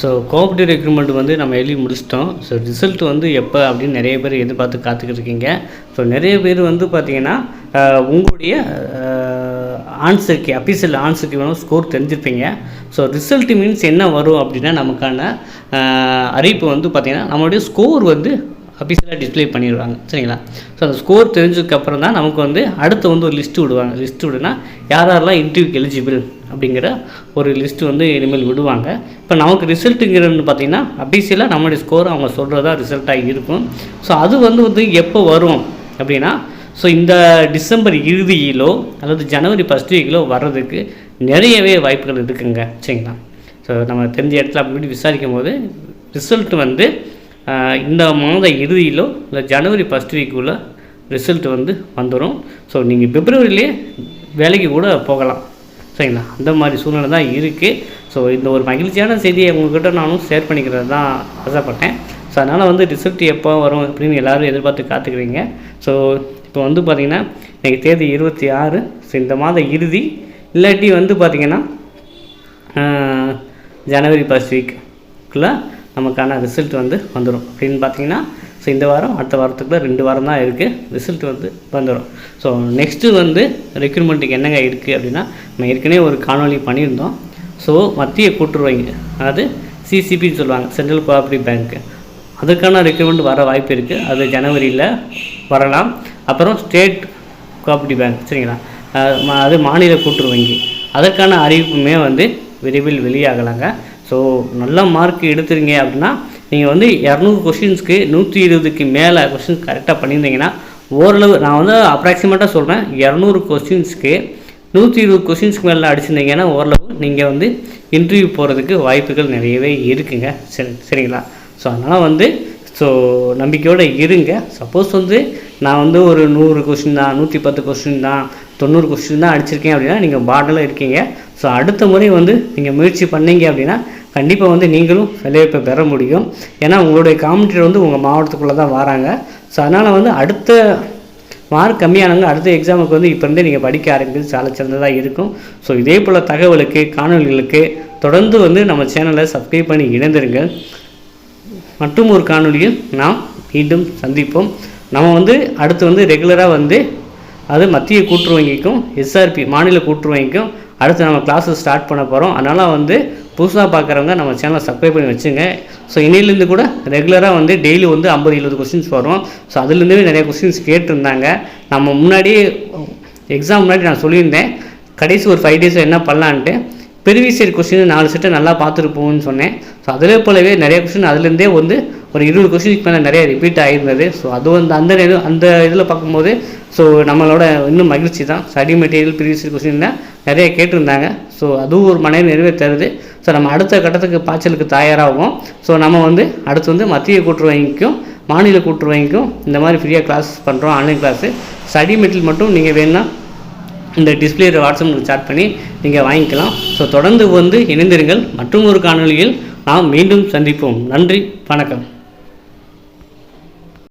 So cooperative recruitment வந்து நம்ம எழுதி முடிச்சிட்டோம். ஸோ ரிசல்ட் வந்து எப்போ அப்படின்னு நிறைய பேர் எதிர்பார்த்து காத்துக்கிட்டு இருக்கீங்க. ஸோ நிறைய பேர் வந்து பார்த்தீங்கன்னா உங்களுடைய ஆன்சருக்கு அஃபீஷியல் ஆன்சருக்கு வேணும் ஸ்கோர் தெரிஞ்சிருப்பீங்க. ஸோ ரிசல்ட் மீன்ஸ் என்ன வரும் அப்படின்னா நமக்கான அறிவிப்பு வந்து பார்த்திங்கன்னா நம்மளுடைய ஸ்கோர் வந்து அஃபிஷியலாக டிஸ்ப்ளே பண்ணிடுவாங்க. சரிங்களா? ஸோ அந்த ஸ்கோர் தெரிஞ்சதுக்கப்புறம் தான் நமக்கு வந்து அடுத்து வந்து ஒரு லிஸ்ட்டு விடுவாங்க. லிஸ்ட்டு விடுனா யார் யாரெல்லாம் இன்டர்வியூக்கு எலிஜிபிள் அப்படிங்கிற ஒரு லிஸ்ட்டு வந்து இனிமேல் விடுவாங்க. இப்போ நமக்கு ரிசல்ட்டுங்கிறது பார்த்தீங்கன்னா அஃபிஷியலாக நம்மளுடைய ஸ்கோர் அவங்க சொல்கிறதா ரிசல்ட்டாக இருக்கும். ஸோ அது வந்து வந்து எப்போ வரும் அப்படின்னா ஸோ இந்த டிசம்பர் இறுதியிலோ அல்லது ஜனவரி ஃபஸ்ட் வீக்கிலோ வர்றதுக்கு நிறையவே வாய்ப்புகள் இருக்குங்க. சரிங்களா? ஸோ நம்ம தெரிஞ்ச இடத்துல அப்படி விசாரிக்கும் போது ரிசல்ட் வந்து இந்த மாத இறுதியிலோ இல்லை ஜனவரி ஃபஸ்ட் வீக்குள்ள ரிசல்ட் வந்து வந்துடும் ஸோ நீங்கள் பிப்ரவரியிலே வேலைக்கு கூட போகலாம். சரிங்களா? அந்த மாதிரி சூழ்நிலை தான் இருக்குது ஸோ இந்த ஒரு மகிழ்ச்சியான செய்தியை உங்கள்கிட்ட நானும் ஷேர் பண்ணிக்கிறது தான் ஆசைப்பட்டேன். ஸோ அதனால் வந்து ரிசல்ட் எப்போ வரும் அப்படின்னு எல்லோரும் எதிர்பார்த்து காத்துக்கிறீங்க. ஸோ இப்போ வந்து பார்த்திங்கன்னா இன்றைக்கி தேதி இருபத்தி ஆறு. ஸோ இந்த மாத இறுதி. இல்லாட்டி வந்து பார்த்திங்கன்னா ஜனவரி ஃபர்ஸ்ட் வீக்குள்ளே நமக்கான ரிசல்ட் வந்து வந்துடும் அப்படின்னு பார்த்தீங்கன்னா ஸோ இந்த வாரம் அடுத்த வாரத்துக்குள்ள ரெண்டு வாரம் தான் இருக்குது ரிசல்ட் வந்து வந்துடும் ஸோ நெக்ஸ்ட்டு வந்து ரெக்ரூட்மெண்ட்டுக்கு என்னங்க இருக்குது அப்படின்னா நம்ம ஏற்கனவே ஒரு காணொளி பண்ணியிருந்தோம். ஸோ மத்திய கூட்டுறவுங்க அதாவது சிசிபின்னு சொல்லுவாங்க சென்ட்ரல் கோஆப்ரேட்டிவ் பேங்க்கு அதுக்கான ரெக்ரூட்மெண்ட் வர வாய்ப்பு இருக்குது அது ஜனவரியில் வரலாம். அப்புறம் ஸ்டேட் கோஆப்ரேட்டிவ் பேங்க் சரிங்களா? மா- அது மாநில கூட்டுறவு வங்கி அதற்கான அறிவிப்புமே வந்து விரைவில் வெளியாகலாங்க. ஸோ நல்ல மார்க் எடுத்துருங்க அப்படின்னா நீங்கள் வந்து இரநூறு கொஷின்ஸ்க்கு நூற்றி இருபதுக்கு மேலே கொஷின்ஸ் கரெக்டாக பண்ணியிருந்தீங்கன்னா ஓரளவு நான் வந்து அப்ராக்சிமேட்டாக சொல்கிறேன் இரநூறு கொஷின்ஸ்க்கு நூற்றி இருபது கொஷின்ஸ்க்கு மேலே அடிச்சிருந்தீங்கன்னா ஓரளவு நீங்கள் வந்து இன்டர்வியூ போகிறதுக்கு வாய்ப்புகள் நிறையவே இருக்குங்க. சரி சரிங்களா? ஸோ அதனால் வந்து ஸோ நம்பிக்கையோடு இருங்க. சப்போஸ் வந்து நான் வந்து ஒரு நூறு கொஸ்டின் தான் நூற்றி பத்து கொஸ்டின் தான் தொண்ணூறு கொஸ்டின் தான் அடிச்சிருக்கேன் அப்படின்னா நீங்கள் பாடலில் இருக்கீங்க. ஸோ அடுத்த முறை வந்து நீங்கள் முயற்சி பண்ணீங்க அப்படின்னா கண்டிப்பாக வந்து நீங்களும் வேலைவாய்ப்பை பெற முடியும். ஏன்னா உங்களுடைய காம்படிட்டர் வந்து உங்கள் மாவட்டத்துக்குள்ளே தான் வராங்க. ஸோ அதனால் வந்து அடுத்த மார்க் கம்மியானவங்க அடுத்த எக்ஸாமுக்கு வந்து இப்போ இருந்தே நீங்கள் படிக்க ஆரம்பிக்கிறது சால சிறந்ததாக இருக்கும். ஸோ இதே போல் தகவலுக்கு காணொளிகளுக்கு தொடர்ந்து வந்து நம்ம சேனலை சப்ஸ்கிரைப் பண்ணி இணைந்திருங்க மற்றும் ஒரு காணொலியில் நாம் மீண்டும் சந்திப்போம். நம்ம வந்து அடுத்து வந்து ரெகுலராக வந்து அது மத்திய கூட்டுறவு வங்கிக்கும் எஸ்ஆர்பி மாநில கூட்டுறவு வங்கிக்கும் அடுத்து நம்ம கிளாஸஸ் ஸ்டார்ட் பண்ண போகிறோம் அதனால் வந்து புதுசாக பார்க்குறவங்க நம்ம சேனலை சப்ஸ்கிரைப் பண்ணி வச்சுங்க. ஸோ இன்னிலேருந்து கூட ரெகுலராக வந்து டெய்லி வந்து ஐம்பது எழுபது கொஸ்டின்ஸ் வரும். ஸோ அதுலேருந்தே நிறைய கொஸ்டின்ஸ் கேட்டிருந்தாங்க. நம்ம முன்னாடியே எக்ஸாம் முன்னாடி நான் சொல்லியிருந்தேன். கடைசி ஒரு ஃபைவ் டேஸில் என்ன பண்ணலான்ட்டு ப்ரீவியஸ் இயர் கொஸ்டின் நாலு செட்டை நல்லா பார்த்துருப்போம்னு சொன்னேன். ஸோ அதிலே போலவே நிறைய கொஸ்டின் அதுலேருந்தே வந்து ஒரு இருபது கொஸ்டினுக்கு மேலே நிறைய ரிப்பீட் ஆகிருந்தது ஸோ அது வந்து அந்த நேரம் அந்த இதில் பார்க்கும்போது ஸோ நம்மளோட இன்னும் மகிழ்ச்சி தான். ஸ்டடி மெட்டீரியல் ப்ரீவியஸ் இயர் நிறைய கேட்டிருந்தாங்க. ஸோ அதுவும் ஒரு மன நிறைவே தருது ஸோ நம்ம அடுத்த கட்டத்துக்கு பாய்ச்சலுக்கு தயாராகும் ஸோ நம்ம வந்து அடுத்து வந்து மத்திய கூட்டுறவு வங்கிக்கும் மாநில கூட்டுற வங்கிக்கும் இந்த மாதிரி ஃப்ரீயாக கிளாஸ் பண்ணுறோம் ஆன்லைன் கிளாஸு ஸ்டடி மெட்டீரியல் மட்டும் நீங்கள் வேணும்னா இந்த டிஸ்பிளே வாட்ஸ்அப் சாட் பண்ணி நீங்கள் வாங்கிக்கலாம். ஸோ தொடர்ந்து வந்து இணைந்திருங்கள். மற்றும் ஒரு காணொளியில் நாம் மீண்டும் சந்திப்போம். நன்றி வணக்கம்.